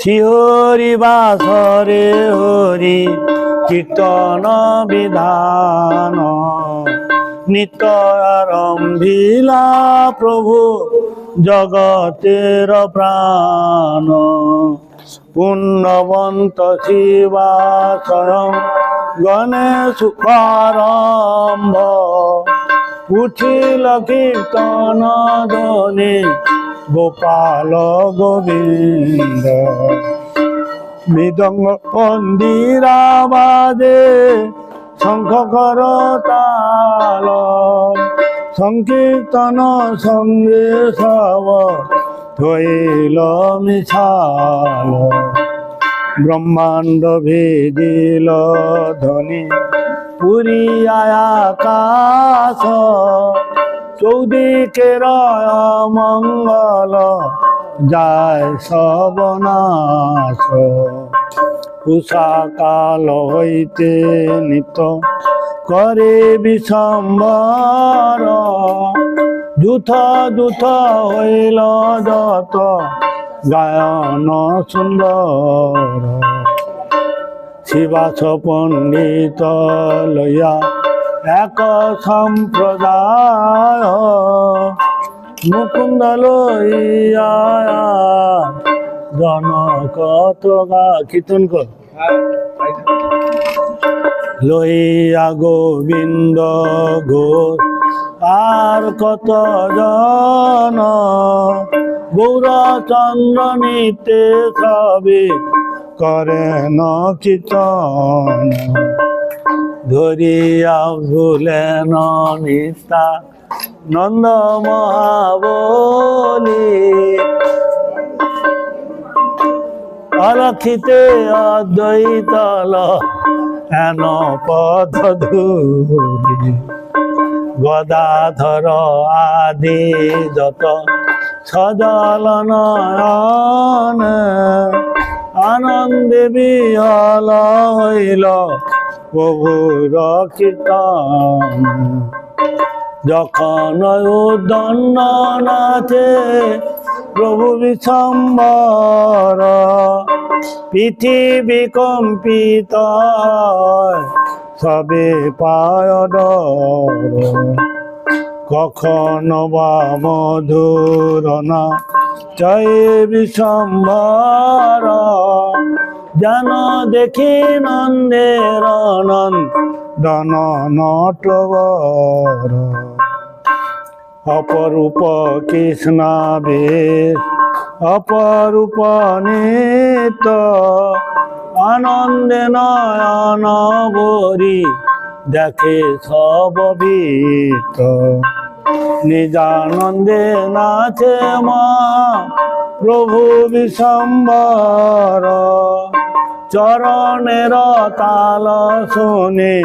শ্রীহরি বাসরে হরি, কীর্তন বিধান। নিত্য আরম্ভিলা প্রভু জগতের প্রাণ। পুণ্যবন্ত শিবা স্বয়ং গণেশ আরম্ভ উঠিল কীর্তন ধ্বনি গোপাল গোবিন্দ। মৃদঙ্গ মন্দিরা বাজে শঙ্খ কর তাল সংকীর্তন সঙ্গে সব হইল মিছাল। ব্রহ্মাণ্ড ভেদিল ধ্বনি, পুরী আকাশ চৌদিকের মঙ্গল যায় সবনাশ। উষা কাল হইতে নিত করে বিশম্বর যুথ যুথ হইল যত গায়ন সুন্দর। শিবাস পণ্ডিত লইয়া এক সম্প্রদায় মুকুন্দ লইয়া জনকত গা কীর্তন কর লইয়া গোবিন্দ ঘোষ আর কত জন? গৌরচন্দ্র নিতে সবে করেন কীর্তন ধরিয়া ভুলেন নিতা নন্দ মহাবলী অলক্ষিতে অদ্বৈতল হেন পথ ধূলি, গদাধর আদি যত সজল নয়ন, আনন্দে বিহল হইল। প্রভুর কীর্তন যখন নাচে প্রভু বিশম্বর পৃথিবী কম্পিত সবে পায় কখনো বা মধুর না, জয় বিশম্বর যেন দেখি নন্দের নন্দন নটবর অপরূপ কৃষ্ণাবেশ অপরূপ নিত। আনন্দে নয়ন ভরি দেখে সব বিত নিজানন্দে নাচে মা প্রভু বিশম্বর। চরণের তাল শুনে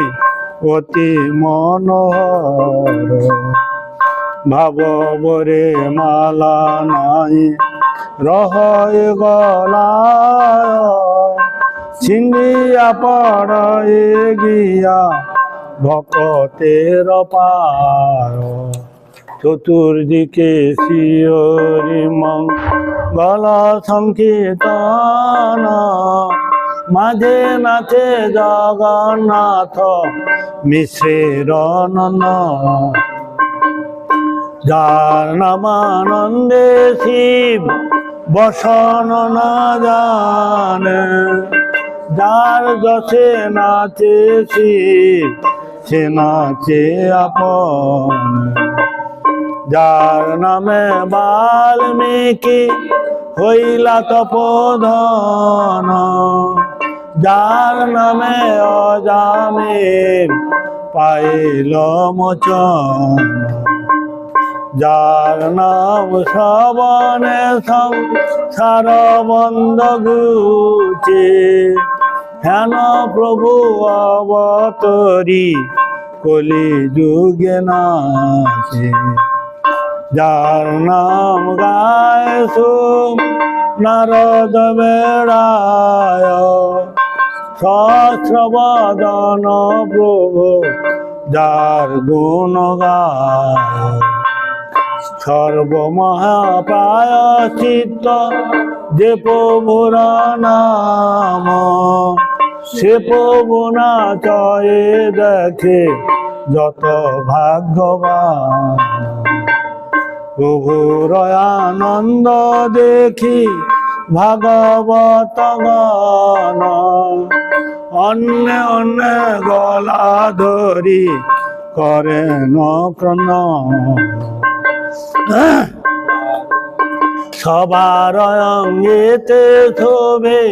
অতি মনোহর। ভাবরে মালা নাই রহয় গলায়। ছিন্দিয়া পড়ে গিয়া ভকতের পায়। চতুর্দিকে শিওরি মঙ্গল সংকীর্তন। মাঝে নাচে জগন্নাথ মিশ্রের নন যার নামানন্দে শিব বসন না জানে। যার যশে নাচে শিব, সে নাচে আপন। যার নামে বাল্মীকি হইলা তপোধন। যার নামে অজামের পাইল মোচন। যার নাম শ্রবণে সংসার বন্ধ গুচে, হেন প্রভু অবতরি কলি যুগে নাচে। যার নাম গায় নারদ বেড়ায় সহস্রবদন প্রভু, যার গুণ গায় সর্বমহাপ্রায় চিত্ত, যে প্রভুর নাম। সে প্রভু না চয়ে দেখে যত ভাগ্যবান। প্রভুর আনন্দ দেখি ভাগবত গান অন্য অন্য গলা ধরি করে নক্রন সবার অঙ্গেতে শোভে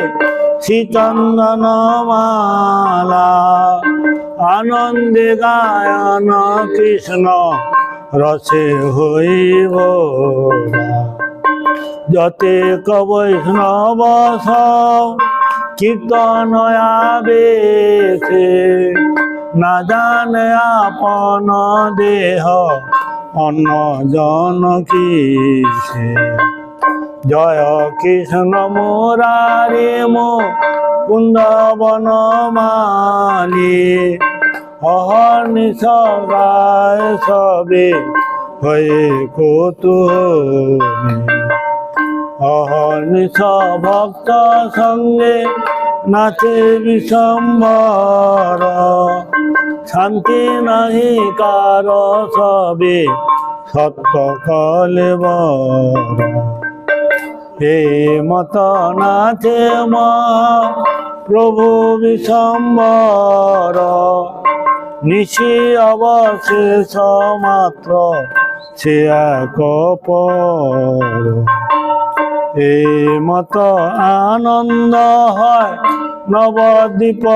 শ্রীচন্দন মালা আনন্দে গায়ন কৃষ্ণ রসে হইব। যতে বৈষ্ণব কীর্তন আবেশে। না জানে আপন দেহ, অন্য জন কিসে। জয় কৃষ্ণ মোরারে মো কুন্দবন মালি। অহর্নিশ গায় সবে হয়ে কৌতূহলী। অহর্নিশ ভক্ত সঙ্গে নাচে বিশ্বম্বর শান্তি নাহি কার সবে সত্য কলেবর হে মত নাচে মা প্রভু বিশ্বম্বর নিশি অবশেষ মাত্র সে এক পর মত আনন্দ হয় নবদ্বীপপুরে।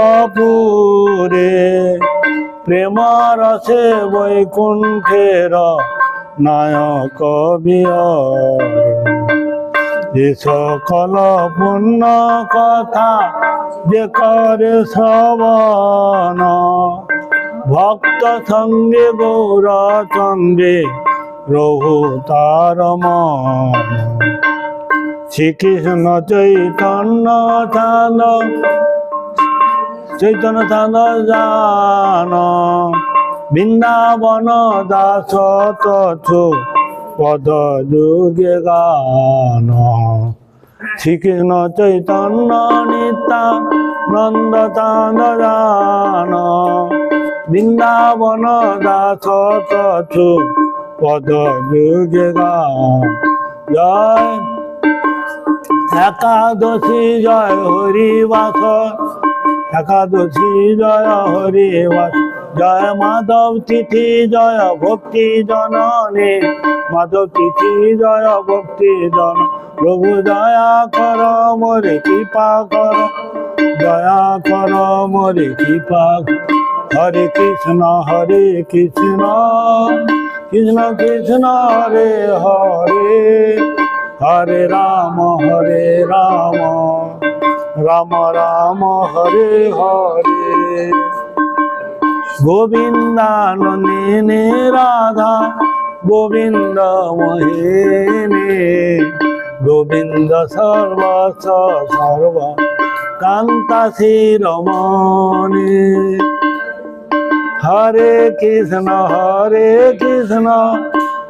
প্রেম রসে বৈকুণ্ঠের নায়ক এ সকল পুণ্য কথা যে করে শ্রবণ। ভক্ত সঙ্গে গৌরচন্দ্রে রঘু তার মন। শ্রীকৃষ্ণ চৈতন্য চাঁদ চৈতন্য চাঁদ জান বৃন্দাবন দাস তথু পদ যুগে গান। শ্রীকৃষ্ণ চৈতন্য নিত্যা নন্দ চাঁদ জান বৃন্দাবন দাস তথু পদ যুগে গান। জয় একাদশী জয় হরিবাস একাদশী জয় হরিবাস জয় মাধব তিথি, জয় ভক্তি জননে। মাধব তিথি, জয় ভক্তি জন প্রভু দয়া কর, মোরে কৃপা কর। দয়া কর, মোরে কৃপা। হরে কৃষ্ণ হরে কৃষ্ণ। কৃষ্ণ কৃষ্ণ, হরে হরে। হরে রাম হরে রাম। রাম রাম, হরে হরে। গোবিন্দানন্দে রাধা, গোবিন্দ মহেনে গোবিন্দ সর্বস সর্ব কান্তা শিরমণি হরে কৃষ্ণ হরে কৃষ্ণ।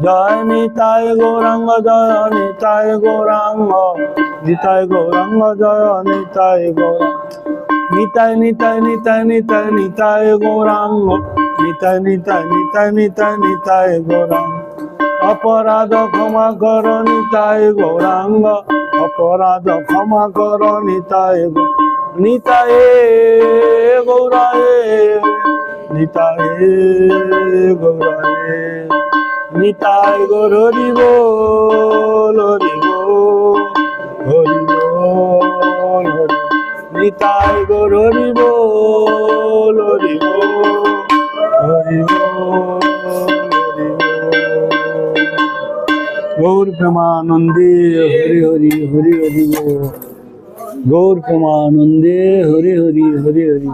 জয় নিতাই গৌরাঙ্গ জয় নিতাই গৌরাঙ্গ নিতাই গৌরাঙ্গ জয় নিতাই গৌরাঙ্গ নিতাই নিতাই নিতাই নিতাই নিতাই গৌরাঙ্গ নিতাই নিতাই নিতাই নিতাই নিতাই গৌরাঙ্গ অপরাধ ক্ষমা কর নিতাই গৌরাঙ্গ অপরাধ ক্ষমা কর নিতাই নিতাই গৌরায়ে নিতাই গৌরায়ে নিতাই গৌর হরি বল হরি বল হরি বল। হরি নিতাই গৌর হরি বল হরি বল হরি বল। গৌর প্রেমানন্দে হরি হরি হরি হরি গৌর প্রেমানন্দে হরি হরি হরি হরি